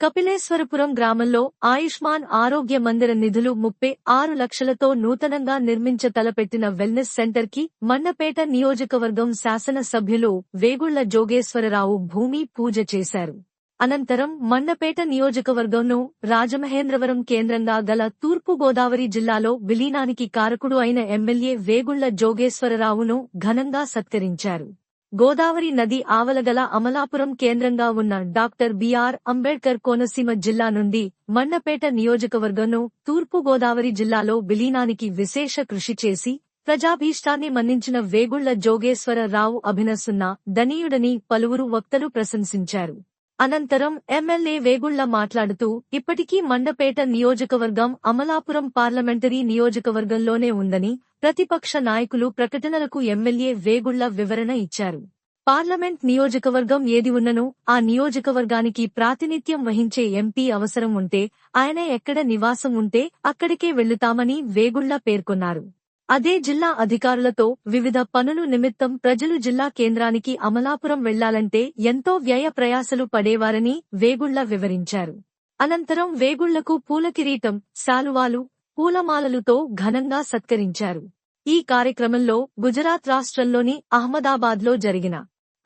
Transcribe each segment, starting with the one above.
కపిలేశ్వరపురం గ్రామంలో ఆయుష్మాన్ ఆరోగ్య మందిర నిధులు ముప్పై ఆరు లక్షలతో నూతనంగా నిర్మించ తలపెట్టిన వెల్నెస్ సెంటర్కి మన్నపేట నియోజకవర్గం శాసన సభ్యులు వేగుళ్ళ జోగేశ్వరరావు భూమి పూజ చేశారు. అనంతరం మన్నపేట నియోజకవర్గంను రాజమహేంద్రవరం కేంద్రంగా గల తూర్పు గోదావరి జిల్లాలో విలీనానికి కారకుడు అయిన ఎమ్మెల్యే వేగుళ్ళ జోగేశ్వరరావును ఘనంగా సత్కరించారు. గోదావరి నది ఆవలగల అమలాపురం కేంద్రంగా ఉన్న డాక్టర్ బిఆర్ అంబేడ్కర్ కోనసీమ జిల్లా నుండి మన్నపేట నియోజకవర్గంను తూర్పు గోదావరి జిల్లాలో విలీనానికి విశేష కృషి చేసి ప్రజాభీష్టాన్ని మన్నించిన వేగుళ్ళ జోగేశ్వరరావు అభినసున్న ధనీయుడని పలువురు వక్తలు ప్రశంసించారు. అనంతరం ఎమ్మెల్యే వేగుళ్ళ మాట్లాడుతూ ఇప్పటికీ మండపేట నియోజకవర్గం అమలాపురం పార్లమెంటరీ నియోజకవర్గంలోనే ఉందని ప్రతిపక్ష నాయకులు ప్రకటనలకు ఎమ్మెల్యే వేగుళ్ళ వివరణ ఇచ్చారు. పార్లమెంట్ నియోజకవర్గం ఏది ఉన్ననో ఆ నియోజకవర్గానికి ప్రాతినిధ్యం వహించే ఎంపీ అవసరం ఉంటే ఆయన ఎక్కడ నివాసం ఉంటే అక్కడికే వెళ్ళుతామని వేగుళ్ళ పేర్కొన్నారు. అదే జిల్లా అధికారులతో వివిధ పనులు నిమిత్తం ప్రజలు జిల్లా కేంద్రానికి అమలాపురం వెళ్ళాలంటే ఎంతో వ్యయ ప్రయాసలు పడేవారని వేగుళ్ళ వివరించారు. అనంతరం వేగుళ్ళకు పూల కిరీటం శాలువాలు పూలమాలలుతో ఘనంగా సత్కరించారు. ఈ కార్యక్రమంలో గుజరాత్ రాష్ట్రంలోని అహ్మదాబాద్లో జరిగిన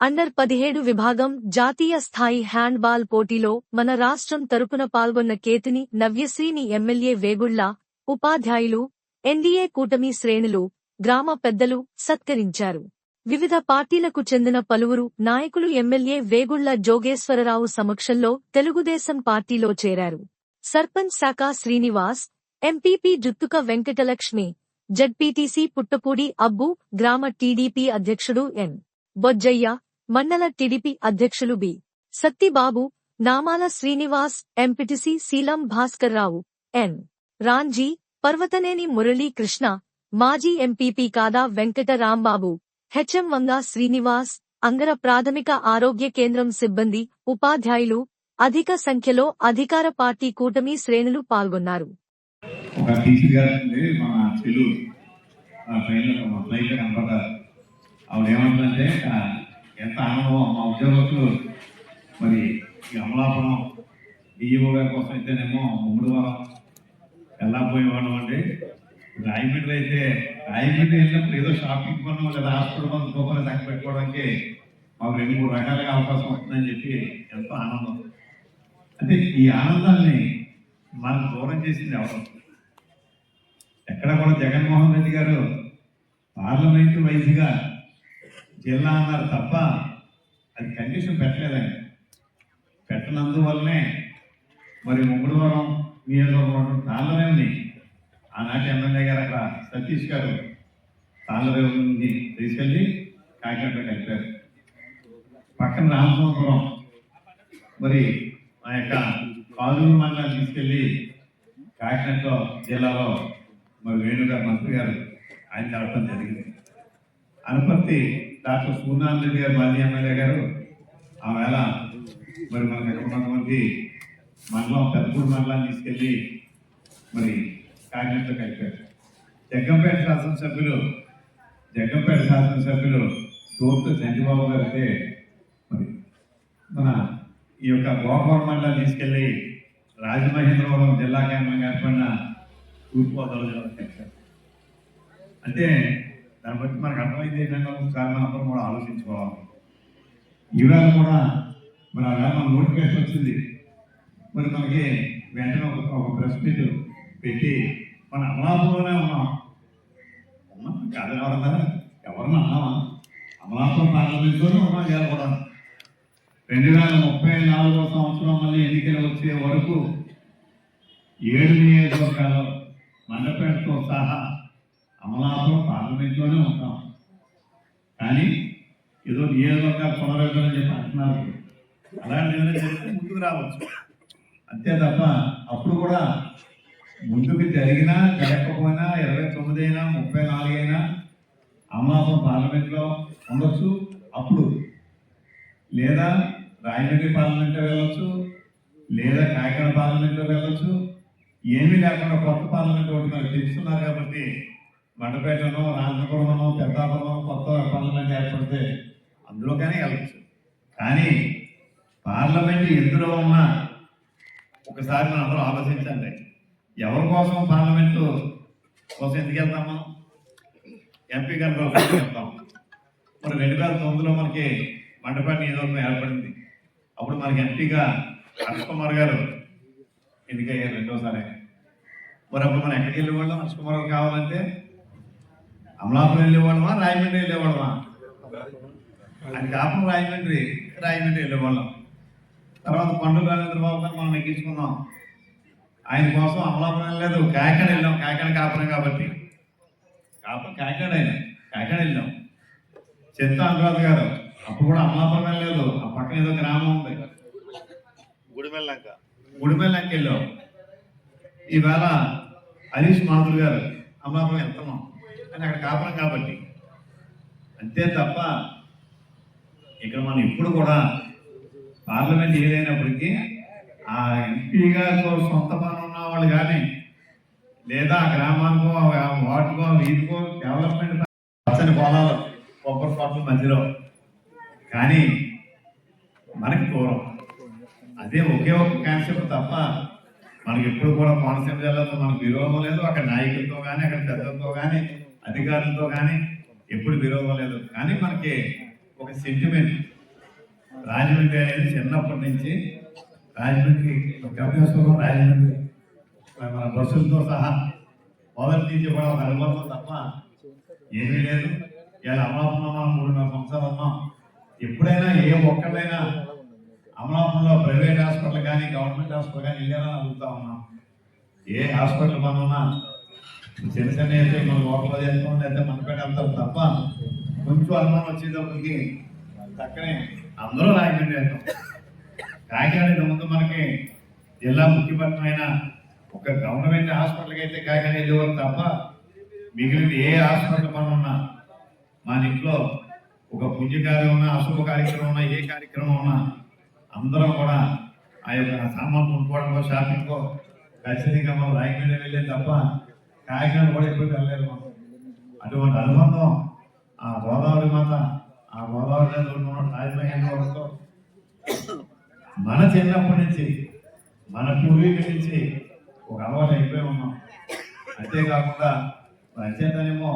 అండర్ పదిహేడు విభాగం జాతీయ స్థాయి హ్యాండ్బాల్ పోటీలో మన రాష్ట్రం తరపున పాల్గొన్న కేతిని నవ్యశ్రీని ఎమ్మెల్యే వేగుళ్ళ ఉపాధ్యాయులు ఎన్డీఏ కూటమి శ్రేణులు గ్రామ పెద్దలు సత్కరించారు. వివిధ పార్టీలకు చెందిన పలువురు నాయకులు ఎమ్మెల్యే వేగుళ్ళ జోగేశ్వరరావు సమక్షంలో తెలుగుదేశం పార్టీలో చేరారు. సర్పంచ్ శాఖ శ్రీనివాస్ ఎంపీపీ జుత్తుక వెంకటలక్ష్మి జడ్పీటీసీ పుట్టపూడి అబ్బు గ్రామ టీడీపీ అధ్యక్షుడు ఎన్. బొజ్జయ్య మండల టీడీపీ అధ్యక్షులు B. Sattibabu Namala Srinivas MPTC Seelam Bhaskarrao N. Ramji Parvathaneni Muralikrishna మాజీ ఎంపీపీ కాదా వెంకట రాంబాబు హెచ్ఎం వంగా శ్రీనివాస్ అంగర ప్రాథమిక ఆరోగ్య కేంద్రం సిబ్బంది ఉపాధ్యాయులు అధిక సంఖ్యలో అధికార పార్టీ కూటమి శ్రేణులు పాల్గొన్నారు. ఎంత ఆనందం మా ఉద్యోగస్తులు మరి ఈ అమలాపురం డిఈఓ గారి కోసం అయితేనేమో ఎలా పోయేవాళ్ళం అంటే రాయమండ్రి అయితే రాయమండ్రి వెళ్ళినప్పుడు ఏదో షాపింగ్ కొన్నాం లేదా హాస్పిటల్ మందు రూపాయలు తగ్గ పెట్టుకోవడానికి మాకు రెండు మూడు రకాలుగా అవకాశం వస్తుందని చెప్పి ఎంతో ఆనందం. అంటే ఈ ఆనందాన్ని మనం దూరం చేసింది అవసరం ఎక్కడ కూడా జగన్మోహన్ రెడ్డి గారు పార్లమెంటు వైజ్గా జిల్లా అన్నారు తప్ప అది కండిషన్ పెట్టలేదండి. పెట్టనందువల్లనే మరి ముమ్మడివరం నియోజకవర్గం తాళ్ళరేవుని ఆనాటి ఎమ్మెల్యే గారు అక్కడ సతీష్ గారు తాళ్ళరేవుని తీసుకెళ్ళి కాకినాడ కలిపారు. పక్కన రామచంద్రపురం మరి ఆ యొక్క కాలూరు మండలాన్ని తీసుకెళ్ళి కాకినాడలో జిల్లాలో మరి వేణుగారు మంత్రి గారు ఆయన తెలపడం జరిగింది. అనపర్తి డాక్టర్ సూర్యనారాయణ రెడ్డి గారు మాజీ ఎమ్మెల్యే గారు ఆ వేళ మరి మనకు ఎక్కడ ఉన్నటువంటి మండలం పెద్దపూడి మండలాన్ని తీసుకెళ్ళి మరి కాకినాడలో కలిపారు. జగ్గంపేట శాసనసభ్యులు జగ్గంపేట శాసనసభ్యులు తోర్పు చంద్రబాబు గారు అయితే మరి మన ఈ యొక్క గోపాల మండలం తీసుకెళ్ళి రాజమహేంద్రవరం జిల్లా కేంద్రంగా ఏర్పడిన తూర్పుగోదావరి జిల్లా కలిపారు. అంటే దాన్ని బట్టి మనకు అర్థమైంది ఏంటంటే ఒకసారి మనందరం అందరం కూడా ఆలోచించుకోవాలి. ఈవేళ కూడా మరి ఆ వేళ మన నోటిఫికేషన్ వచ్చింది. మరి మనకి వెంటనే ఒక ఒక ప్రెస్ మీట్ పెట్టి మన అమలాపురంలోనే ఉన్నాం. ఉన్నాం కాదు ఎవరన్నా ఎవరన్నా అన్నామా అమలాపురం పార్లమెంట్లోనే ఉన్నాం ఇవాళ కూడా. రెండు వేల ముప్పై నాలుగో సంవత్సరం మళ్ళీ ఎన్నికలు వచ్చే వరకు ఏడు నియోజకవర్గాలు మండపేటతో సహా అమలాపురం పార్లమెంట్లోనే ఉంటాం. కానీ ఏదో నియోజకవర్గాలు పునరుద్ధరణ చెప్పి అంటున్నారు. అలాంటి ఏదైనా జరిగితే ముందుకు రావచ్చు. అంతే తప్ప అప్పుడు కూడా ముందుకు జరిగినా జరగకపోయినా ఇరవై తొమ్మిది అయినా ముప్పై నాలుగైనా అమలాపురం పార్లమెంట్లో ఉండొచ్చు. అప్పుడు లేదా రాయనగిరి పార్లమెంట్లో వెళ్ళొచ్చు లేదా కాకినాడ పార్లమెంట్లో వెళ్ళొచ్చు. ఏమీ లేకుండా కొత్త పార్లమెంట్ ఒకటి మనకు తెలుస్తున్నారు కాబట్టి మండపేటలో రాజపురంలో పెద్దాపురంలో కొత్త పార్లమెంట్ ఏర్పడితే అందులో కానీ వెళ్ళచ్చు. కానీ పార్లమెంట్ ఎందులో ఉన్నా ఒకసారి మనం అందరూ ఆలోచించండి. ఎవరి కోసం పార్లమెంటు కోసం ఎందుకు వెళ్తాం మనం? ఎంపీ గారి కోసం వెళ్తాం? మరి రెండు వేల తొమ్మిదిలో మనకి మండపాన్ని నియోజకవర్గం ఏర్పడింది. అప్పుడు మనకి ఎంపీగా హర్ష కుమార్ గారు ఎన్నికయ్యారు రెండోసారి. మరి అప్పుడు మనం ఎక్కడికి వెళ్ళేవాళ్ళం? హర్ష కుమార్ గారు కావాలంటే? అమలాపురం వెళ్ళేవాళ్ళమా? రాయమండ్రి వెళ్ళేవాళ్ళమా? అది కాపురం రాయమండ్రి రాయమండ్రి వెళ్ళేవాళ్ళం. తర్వాత పండుగ రవీంద్ర బాబు గారు మనం ఎక్కించుకున్నాం ఆయన కోసం అమలాపురం వెళ్ళలేదు కాకినాడ వెళ్ళాం. కాకినాడ కాపురం కాబట్టి. కాపురం కాకినాడ ఆయన. కాకినాడ వెళ్ళాం. చెత్త అనురాధ గారు. అప్పుడు కూడా అమలాపురం వెళ్ళలేదు ఆ పక్కన ఏదో గ్రామం ఉంది. గుడిమెల్లంక గుడిమెల్లంకి వెళ్ళాం. ఈవేళ హరీష్ మాధుర్ గారు అమలాపురం వెళ్తున్నాం అని అక్కడ కాపురం కాబట్టి. అంతే తప్ప ఇక్కడ మనం ఇప్పుడు కూడా పార్లమెంట్ ఏదైనప్పటికీ ఆ ఎంపీ గారితో సొంత పని ఉన్న వాళ్ళు కానీ లేదా గ్రామానికో ఆ వార్డుకో వీధికో డెవలప్మెంట్ పచ్చని పొలాలు కొబ్బరి తోటల మధ్యలో. కానీ మనకి దూరం. అదే ఒకే ఒక కాన్సెప్ట్ తప్ప మనకి ఎప్పుడు కూడా కోనసీమ జిల్లాతో మనకు విరోధం లేదు. అక్కడ నాయకులతో కానీ అక్కడ పెద్దలతో కానీ అధికారులతో కానీ ఎప్పుడు విరోధం లేదు. కానీ మనకి ఒక సెంటిమెంట్ రాజమండ్రి అనేది చిన్నప్పటి నుంచి రాజమండ్రి గమ్యస్వరం రాజమండ్రి మన బస్సులతో సహా మొదటి నుంచి కూడా ఒక అనుబంధం తప్ప ఏమీ లేదు. ఇలా అమలాపురం మనం మూడున్నర సంవత్సరాలు ఉన్నాం. ఎప్పుడైనా ఏ ఒక్కడైనా అమలాపురంలో ప్రైవేట్ హాస్పిటల్ కానీ గవర్నమెంట్ హాస్పిటల్ కానీ వెళ్ళారని అడుగుతా ఉన్నాం. ఏ హాస్పిటల్ మనం చిన్న చిన్న అయితే మన లోపల చేస్తాం లేదా మనపేట వెళ్తాం తప్ప కొంచెం అనుమానం వచ్చేటప్పటికి చక్కనే అందరూ రాయకండి వెళ్తాం కాకినాడ ఇంత ముందు మనకి జిల్లా ముఖ్యపట్నం ఒక గవర్నమెంట్ హాస్పిటల్కి అయితే కాకినాడ వెళ్ళేవారు తప్ప మిగిలిన ఏ హాస్పిటల్ పని ఉన్నా మన ఇంట్లో ఒక పుణ్యకార్యం ఉన్నా అశుభ కార్యక్రమం ఉన్నా ఏ కార్యక్రమం ఉన్నా అందరం కూడా ఆ యొక్క సామాన్ కొనుక్కోవడంలో షాపింగ్కో ఖచ్చితంగా మనం రాయకుండా వెళ్ళే తప్ప కాకినాడ కూడా ఎప్పుడు వెళ్ళలేదు మనం. అటువంటి అనుబంధం ఆ గోదావరి మాత ఆ గోదావరి ఉన్న రాజమహేంద్ర వరకు మన చిన్నప్పటి నుంచి మన పూర్వీకుల నుంచి ఒక అలవాటు అయిపోయి ఉన్నాం. అంతేకాకుండా అంచేతనేమో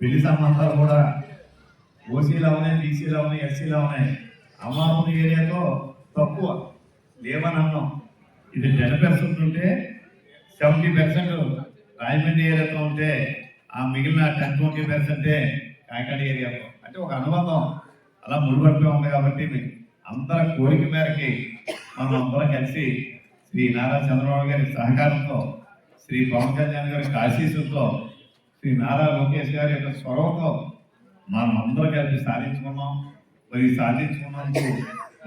పెళ్ళి సంబంధాలు కూడా ఓసీలో ఉన్నాయి బీసీలో ఉన్నాయి ఎస్సీలో ఉన్నాయి అమ్మాపురం ఏరియాతో తక్కువ లేవని అన్నాం ఇది టెన్ పర్సెంట్ ఉంటే సెవెంటీ పర్సెంట్ రాజమండ్రి ఏరియాతో ఉంటే ఆ మిగిలిన టెన్ ట్వంటీ పర్సెంటే కాకినాడ ఏరియాలో. అంటే ఒక అనుబంధం. అలా ముడిపడిపోయి ఉంది కాబట్టి అందరం అందరి కోరిక మేరకి మనం అందరం కలిసి శ్రీ నారా చంద్రబాబు గారి సహకారంతో శ్రీ పవన్ కళ్యాణ్ గారి ఆశీస్సులతో శ్రీ నారా లోకేష్ గారి యొక్క స్వరంతో మనం అందరం కలిసి సాధించుకున్నాం. మరి సాధించుకున్నందుకు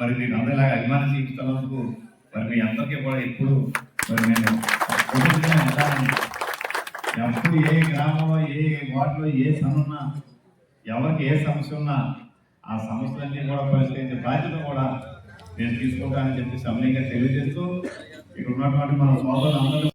మరి మీరు అందరిలాగా అభిమానం చూపించినందుకు మరి మీ అందరికీ కూడా ఎప్పుడు మరి నేను ఎప్పుడు ఏ గ్రామంలో ఏ వార్డులో ఏ పని ఎవరికి ఏ సమస్య ఉన్నా ఆ సమస్యలన్నీ కూడా పరిష్కరించే బాధ్యత కూడా నేను తీసుకుంటానని చెప్పి సమయంగా తెలియజేస్తూ ఇక్కడ ఉన్నటువంటి మన సోదరులు